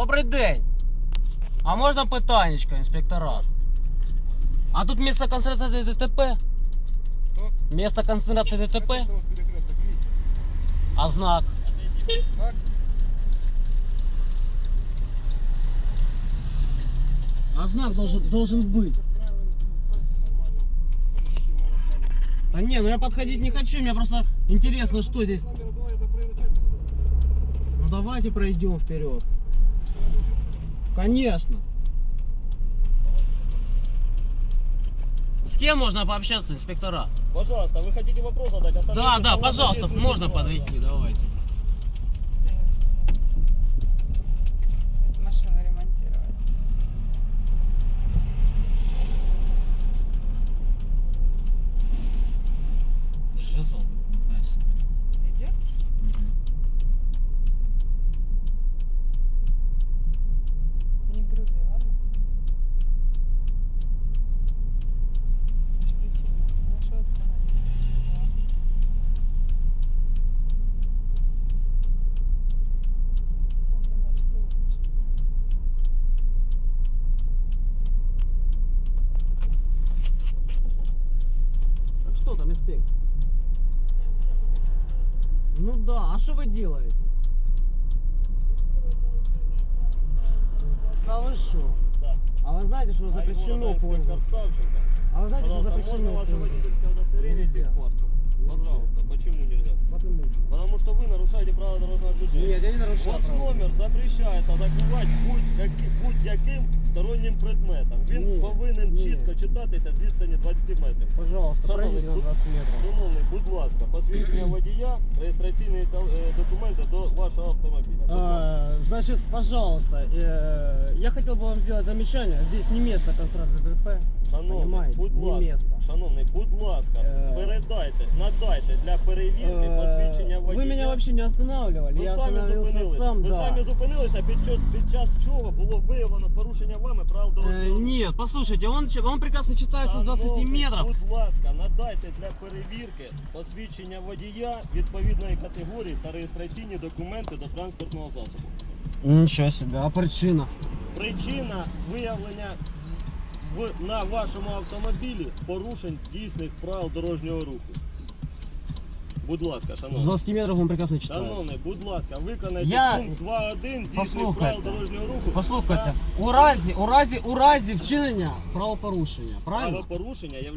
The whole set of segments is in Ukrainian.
все, вже відпустив. Добрий день. А можна питаннячко, інспектора? А тут місце концентрації ДТП? Что? Місце концентрації ДТП? Перекресток, перекресток, видите? А знак? Так? А знак должен, должен быть. Правильно, ну, нормально. Подождите, мы оставим. Да не, ну я подходить не хочу, мне просто интересно, что здесь. С нами разговаривать, это проверять. Ну давайте пройдем вперед. Конечно. С кем можно пообщаться, инспектора? Пожалуйста, вы хотите вопрос задать? Оставляйте Да, да, пожалуйста, можно подойти, давайте. Машину ремонтировать. Жезл. Идет? Не инспектор? Ну да, а что вы делаете? Да вы что? Да. А вы знаете, что А запрещено инспектор пользоваться? А вы знаете, что можно запрещено пользоваться? водительское удостоверение? Пожалуйста, почему нельзя? Потому что. Потому что вы нарушаете право дорожного движения. Нет, я не У нарушаю вас права. номер запрещається закривати будь-які- будь-яким стороннім предметом. Він Ні, повинен ні. чітко читатися з відстані 20 метрів. Пожалуйста, Шановний, пройдите на тут- 20 метров. Шановний, будь ласка, посвідчення водія, реєстраційні та- е, документи до вашого автомобіля. Будь ласка. А, Значит, пожалуйста, э, я хотел бы вам сделать замечание. Здесь не место концентрации ДТП. Шановний, Понимаете, будь не ласка, место. шановний, будь ласка, Е. передайте, надайте для перевірки посвідчення Э, водія. Вы меня вообще не останавливали. Ви я самі зупинилися. сам, Ви да. самі зупинилися, під час, під час чого було виявлено порушення вами правил дорожнього Э, руху. нет, послушайте, он, ч- он прекрасно читается с 20 Шановний, метров. Будь ласка, надайте для перевірки посвідчення водія відповідної категорії та реєстраційні документи до транспортного засобу. Ничего себе, а причина? Причина виявлення в, на вашому автомобілі порушень дійсних правил дорожнього руху. Будь ласка, С шановний. 20 метров он прекрасно читается. Шановний, будь ласка, виконайте Я- пункт 2.1 дійсних Послухайте. правил дорожнього руху. Послухайте, та у разі, у разі, у разі вчинення правопорушення, правильно? Правопорушення є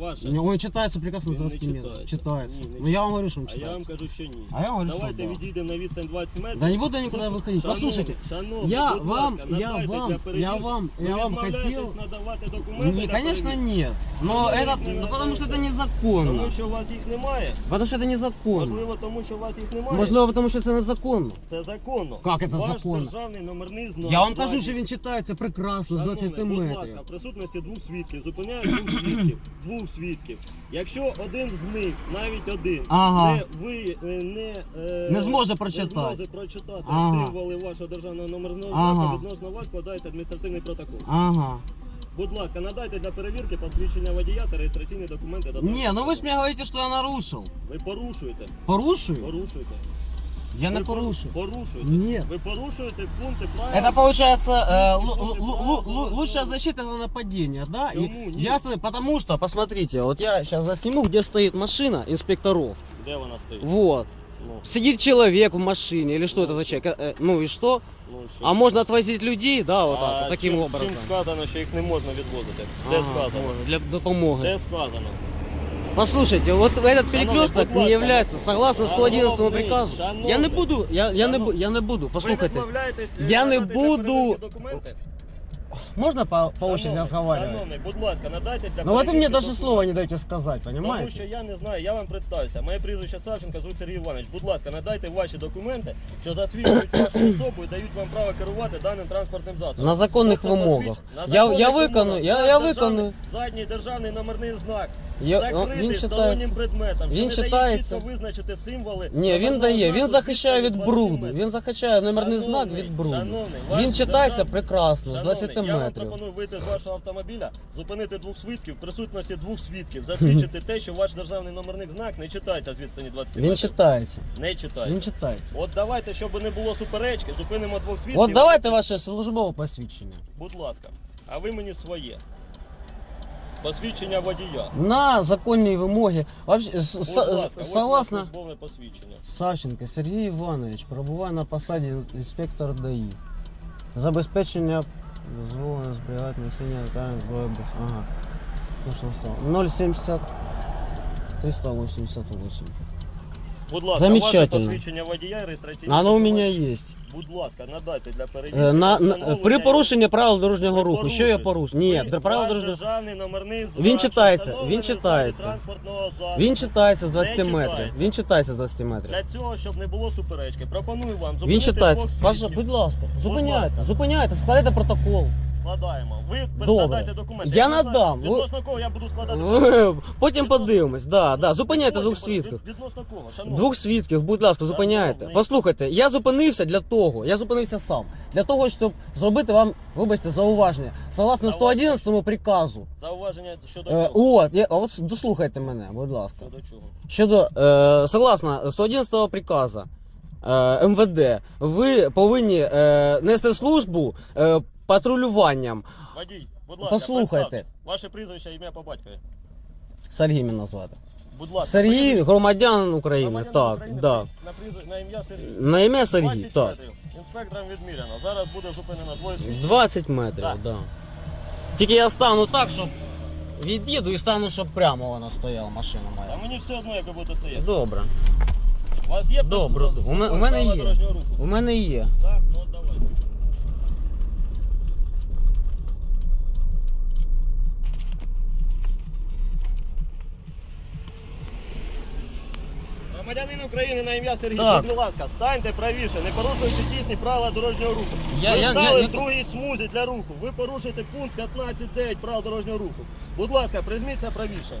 ваше. Он читается прекрасно с Він не 20 метров. читається. Читается. Ні, не Ну я вам говорю, что он А я вам читается. кажу, що ні. А я вам говорю, що Давайте да. відійдемо на відстань 20 метрів. Да не буду я никуда выходить. Шановний, Послушайте, шановний, я будь вам- ласка, я надайте вам- для перевірки. я вам- Ви я вам відмовляєтесь хотів- надавати документи не, для конечно перевірки? нет. Но Чому ви это, їх не ну, потому что это надаєте? незаконно. Тому що у вас їх немає? Потому что это незаконно. Можливо, тому що у вас їх немає? Можливо, тому що це незаконно. Це законно. Як це Ваш законно? державний номерний знак. Я вам кажу, що він читається прекрасно з Шановний, 20 будь метрів. ласка, в присутності двох свідків. Зупиняю двох свідків. Двох свідків. Якщо один з них, навіть один, Ага. не ви е, не, е, Не зможе прочитати. не зможе прочитати Ага. символи вашого державного номерного Ага. відносно вас складається адміністративний протокол. Ага. Будь ласка, надайте для перевірки посвідчення водія та реєстраційні документи до Не, ну транспортного ви ж мені говорите, що я нарушив. Ви порушуєте. Порушую? Порушуєте. Я не Ви пор- порушую. Порушуєте. Ні. Ви порушуєте пункти правил. Это получается э, лу- лу- лу- лу- лучшая защита на нападение, да? И Почему нет? ясно, потому что, посмотрите, вот я сейчас засниму, где стоит машина инспекторов. Де вона стоїть? Вот. Ну, Сидит человек в машине, или что это за человек? Э, э, Ну и что? ну, що? А можно отвозить людей, да, вот так, А вот таким чим, образом. Чим сказано, що їх не можна відвозити? Де Ага, сказано? можно, Для допомоги. Де сказано? Послушайте, вот этот перекресток будь ласка. не является, согласно 111 Шановний, приказу, шановний. я не буду, я, я, не, бу- Шановний. я не буду, Ви послухайте, відмовляєтесь е, Я не надати для буду- перевірки документи? Можно по, по очереди разговаривать? Шановний, будь ласка, надайте для Ну вот вы мне даже документи. слова не даете сказать, Тому що понимаете? я не знаю, я вам представився. Моє прізвище Савченко, звуть Сергій Іванович. Будь ласка, надайте ваші документи, що засвідчують вашу особу і дають вам право керувати даним транспортним засобом. На законних Тобто вимогах. Я- я виконую, я- я виконую. Задній державний номерний знак Я- закритий він читає- стороннім предметом. він що не читається. чітко визначити символи. Ні, він дає, він захищає від бруду. Він захищає номерний знак Шановний, від бруду. шановний, ваш Він читається держав- прекрасно, з Шановний, 20 Я вам метрів. пропоную вийти з вашого автомобіля, зупинити двох свідків, в присутності двох свідків, засвідчити те, що ваш державний номерний знак не читається з відстані 20 Він метрів. читається. Не читається. Він читається. От давайте, щоб не було суперечки, зупинимо двох свідків. От давайте ваше службове посвідчення. Будь ласка, а ви мені своє. Посвідчення водія. На законні вимоги. Вообще, с- Будь ласка, ось согласно... службове посвідчення. Савченко Сергій Іванович перебуває на посаді інспектор ДАІ. Забезпечення дозволено зберігати носіння руками зброї без. Ага. Ну що стало? 070 388. Будь ласка, Замечательно. ваше посвідчення водія і реєстраційний Оно у документ. меня есть. Будь ласка, надайте для перевірки. Е, На, на, при порушенні правил дорожнього руху. Що я порушив? Ні, при правил дорожнього державний номерний знак, Він читається, встановлений він читається. транспортного засобу. Він читається з 20 Не метрів. читається. Він читається з 20 метрів. Для цього, щоб не було суперечки, пропоную вам зупинити Він читається. двох Ваша, свідків. будь ласка, зупиняйте, ласка. зупиняйте, складайте протокол. Складаємо. Ви Добре. документи. Я не знаю, надам. Ви- Відносно кого я буду складати документи. Потім подивимось. Да, да. Зупиняйте двох свідків. Відносно кого, шановні? Двох свідків, будь ласка, зупиняйте. Послухайте, я зупинився для того, я зупинився сам. Для того, щоб зробити вам, вибачте, зауваження. Согласно Зауваження. 111 приказу. Зауваження щодо Е, чого? от, я, от дослухайте мене, будь ласка. Щодо чого? Щодо е, согласно 111 приказу е, МВД, ви повинні е, нести службу е, патрулюванням. Водій, будь ласка, Послухайте. представтесь. Ваше прізвище, ім'я по батькові. Сергій мене назвати. Будь ласка. Сергій, прізвище. громадянин України, Громадянин так, України, да. На, прізвище- на ім'я Сергій. На ім'я Сергій, 20 так. метрів. Інспектором відміряно. Зараз буде зупинено двоє свідків. 20 метрів, Так. так. Да. Тільки я стану так, щоб від'їду і стану, щоб прямо вона стояла, машина А моя. мені все одно, як ви будете стояти. Добре. У вас є Добре, у мене- у мене є. У мене є. Так, ну от давайте. Громадянин України на ім'я Сергій, Так. будь ласка, станьте правіше, не порушуючи дійсні правила дорожнього руху. Я- ви я- стали я- в другій смузі для руху. Ви порушуєте пункт 15.9 правил дорожнього руху. Будь ласка, прижміться правіше.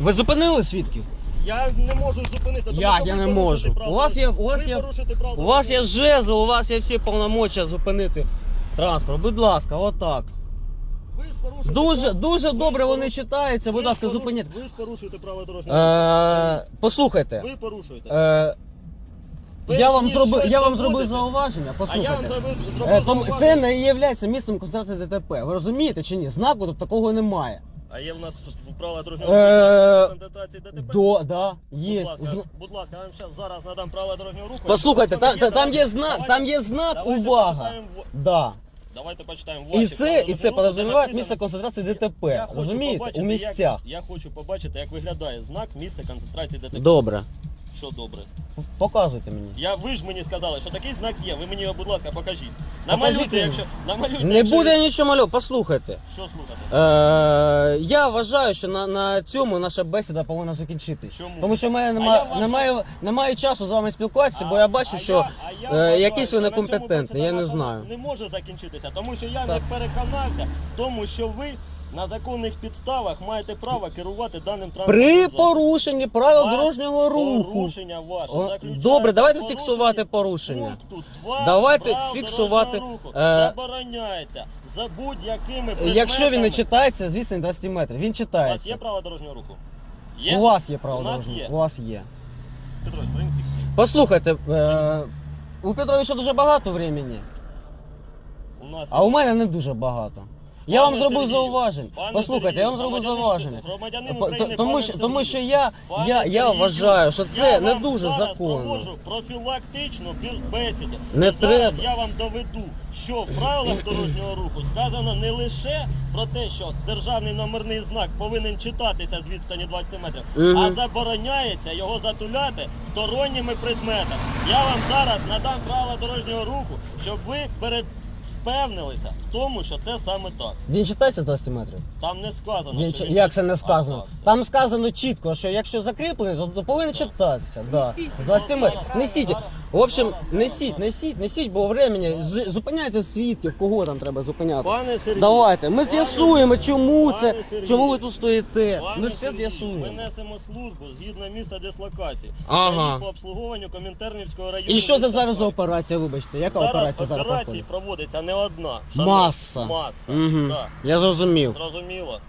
Ви зупинили свідків? Я не можу зупинити, тому Як що я ви не порушуєте можу? правила У вас є- у вас ви є- порушуєте правила У вас є дорожнього жезл, у вас є всі повномочі зупинити транспорт. Будь ласка, отак. Ви ж порушуєте Дуже, дуже добре вони читаються, будь ласка, зупиніть. Ви ж порушуєте правила дорожнього руху. Е, послухайте. Ви порушуєте. Е, Перш я вам ніж зробив, щось я вам зробив доводите, зауваження. А я Послухайте. вам зробив, Е, зробив тому зауваження. це не є місцем концентрації ДТП. Ви розумієте чи ні? Знаку тут такого немає. А є в нас в правила дорожнього Е, руху концентрації ДТП? До, да, Будь ласка, Зна- будь ласка, я вам щас, зараз надам правила дорожнього руху. Послухайте, Якщо там, ви там є знак, давайте- там є знак, давайте увага. почитаємо в- Да. Давайте почитаємо І це, правила і це дорожнього руху, де написано- місце концентрації Я ДТП. хочу Розумієте? побачити, У місцях. Як, я хочу побачити, як виглядає знак місця концентрації ДТП. Добре. Що добре? Показуйте мені. Я, ви ж мені сказали, що такий знак є. Ви мені його, будь ласка, покажіть. Покажіть Намалюйте, мені. якщо намалюйте. Не якщо буде ви- нічого малювати, послухайте. Що слухати? Е, я вважаю, що на, на цьому наша бесіда повинна закінчитись. Чому? Тому що в мене А нема, вважаю- немає, немає часу з вами спілкуватися, бо я бачу, що а я е, вважаю, якийсь що ви на цьому некомпетентний, я не знаю. Не може закінчитися, тому що я Так. не переконався в тому, що ви на законних підставах маєте право керувати даним транспортним При засобом. порушенні правил Вас дорожнього руху. Порушення ваше. О, заключається добре, давайте в порушенні фіксувати порушення. Пункту 2 Давайте правил фіксувати, дорожнього руху. е, Забороняється за будь-якими предметами. Якщо він не читається, звісно, 20 метрів. Він У вас є читається. право дорожнього руху? У вас є право У нас дорожнього. є. У вас є. Петрович, принесіть. Послухайте, е, у Петровича дуже багато времени, У нас а у мене не дуже багато. Я вам зробив Сергію, зауваження. Послухайте, я вам зробив зауваження. По- тому, що, тому що я, я, я вважаю, що це не дуже законно. проводжу профілактичну бі- бесіду. Не І зараз треба. я вам доведу, що в правилах дорожнього руху сказано не лише про те, що державний номерний знак повинен читатися з відстані 20 метрів, Мгм. а забороняється його затуляти сторонніми предметами. Я вам зараз надам правила дорожнього руху, щоб ви пере... впевнилися в тому, що це саме так. Він читається з 20 метрів? Там не сказано. Він, що чи- він як це не сказано? так це. Там сказано чітко, що якщо закріплений, то, то повинен читатися. Да. З 20 метрів. Несіть. В общем, несіть, несіть, несіть, бо времени. З- Зупиняйте свідків, кого там треба зупиняти. Пане Сергій, Давайте, ми пане з'ясуємо, чому Пане це, Сергій. чому ви тут стоїте. Пане Ми все Сергій, з'ясуємо. Ми несемо службу згідно місця дислокації. Ага. Та По обслуговуванню Комінтернівського району. І що це міста зараз за Харкова. операція, вибачте? Яка Зараз операція зараз проходить? проводиться не одна. шановні. Маса. Маса. Угу. Так. Я зрозумів. Зрозуміло.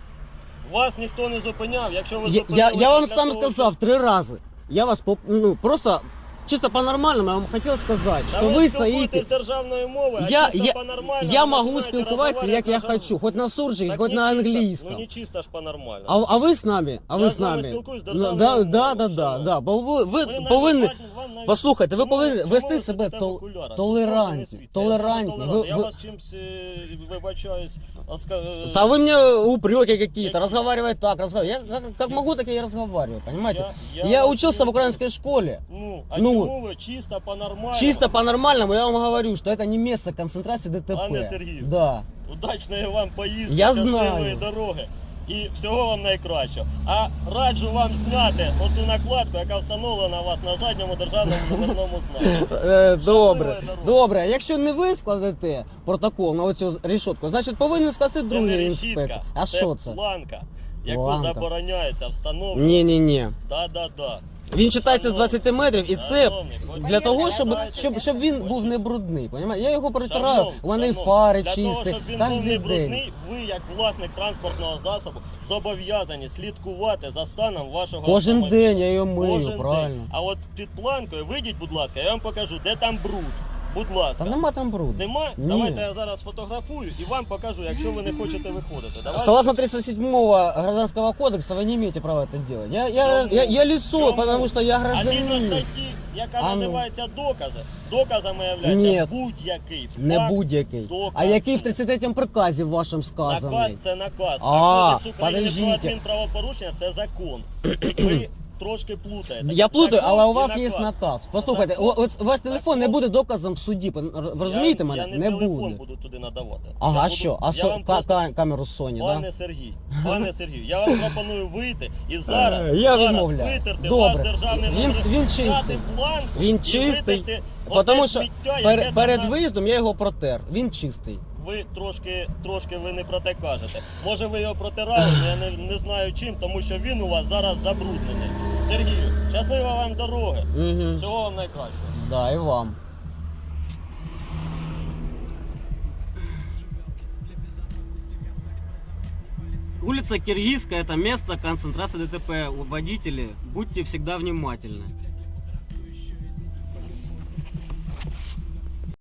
Вас ніхто не зупиняв, якщо ви Я, я, зупинилися я вам для сам того, сказав три рази. Я вас поп- ну, просто чисто по-нормальному я вам хотів сказати, Та що ви стоїте. державною мовою, а Я, я, по-нормальному я ви можу спілкуватися, як я хочу, хоч на суржикі, Так хоч на англійському. Ну не чисто ж по-нормально. А, а ви з нами? А Я ви з з вами нами? спілкуюсь Ну, державною да, мовою, да, да, да, да. Бо ви, ви навіть повинні. бачите, вам навіть- Послухайте, ви Чому- повинні чому вести ви себе сидите в тол- окулярах? не світить. Я толерантні. Ви- Я ви- вас чимсь е, вибачаюсь. оска- е, Да вы мне упреки какие-то, Какие? разговаривать так, разговаривать. Я как, как могу, так я и разговариваю, понимаете? Я- Я, я учился в украинской школе. Ну, а Ну, чому ви чисто по-нормальному? Чисто по-нормальному я вам говорю, что это не место концентрации ДТП. Пане Сергію. Да. Удачної вам поїздки, Я щасливої знаю. дороги. І всього вам найкращого. А раджу вам зняти оту накладку, яка встановлена у вас на задньому державному номерному знаку. Е, добре, дороги. добре. Якщо не ви складете протокол на оцю рішотку, значить повинен скласти Це не другий решітка, інспектор. А що це? планка, яку Планка. забороняється встановлювати. Ні, ні, ні. Да-да-да. Він читається з Шановний, 20 метрів, і це шановний, хоч- для того, щоб, щоб, щоб він був не брудний. Понімаєте? Я його протираю, Шановний, шановний, фари Для того, чисті, щоб він був не кожен день. брудний, ви, як власник транспортного засобу, зобов'язані слідкувати за станом вашого Кожен автомобіля. день я його мию, Кожен правильно. день. А от під планкою вийдіть, будь ласка, я вам покажу, де там бруд. Будь ласка. Та нема там бруду. Нема? Ні. Давайте я зараз фотографую і вам покажу, якщо ви не хочете виходити. Давайте. Согласно 307 Гражданского кодекса, вы не имеете права это делать. Я, я, я, я лицо, Чому? потому что я А згідно гражданин. статті, яка А ну. називається докази, доказами Ні. являється будь-який Не будь-який. доказ. А який в 33-м приказі вашому сказаний? Наказ це наказ. А, А, кодекс України про подождіть. адмінправопорушення це закон. Ви трошки плутаєте. Я плутаю, Закон але у і вас є наказ. Послухайте, Закон- о- ось ваш телефон не буде доказом в суді. пон- Ви розумієте я, мене? Я не, не телефон буде. буду туди надавати. Ага, Я а буду- що? А я со, вам ка- просто- ка- камеру Sony, Пане? Сергій, пане Сергій, я вам пропоную вийти і зараз, Е, я зараз відмовляюсь. витерти Добре. ваш державний Він- номер, він чистий. бланк Він і чистий, витерти оте Тому що сміття, пер- перед там- виїздом я його протер. Він чистий. Ви трошки, трошки ви не про те кажете. Може ви його протирали, я не, не знаю чим, тому що він у вас зараз забруднений. Сергію, щаслива вам дороги. Угу. Всього вам найкращого. Да, і вам. Улица Киргизская – это место концентрации ДТП. Водители, будьте всегда внимательны.